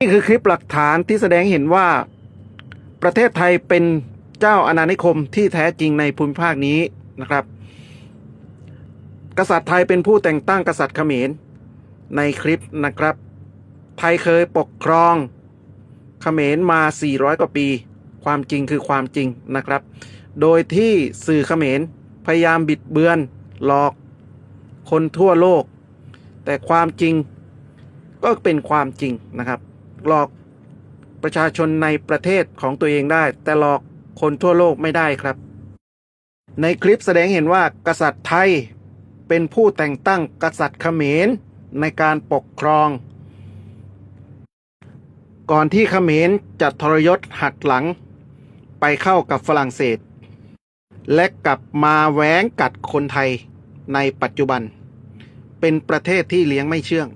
นี่คือคลิปหลักฐานที่แสดงเห็นว่า ประเทศไทยเป็นเจ้าอาณานิคมที่แท้จริงในภูมิภาคนี้นะครับ กษัตริย์ไทยเป็นผู้แต่งตั้งกษัตริย์เขมรในคลิปนะครับ ไทยเคยปกครองเขมรมา 400 กว่าปี ความจริงคือความจริงนะครับ โดยที่สื่อเขมรพยายามบิดเบือนหลอกคนทั่วโลก แต่ความจริงก็เป็นความจริงนะครับ หลอกประชาชนในประเทศของตัวเองได้ แต่หลอกคนทั่วโลกไม่ได้ครับ ในคลิปแสดงเห็นว่ากษัตริย์ไทยเป็นผู้แต่งตั้งกษัตริย์เขมรในการปกครอง ก่อนที่เขมรจะทรยศหักหลัง ไปเข้ากับฝรั่งเศส และกลับมาแหวงกัดคนไทยในปัจจุบัน เป็นประเทศที่เลี้ยงไม่เชื่อง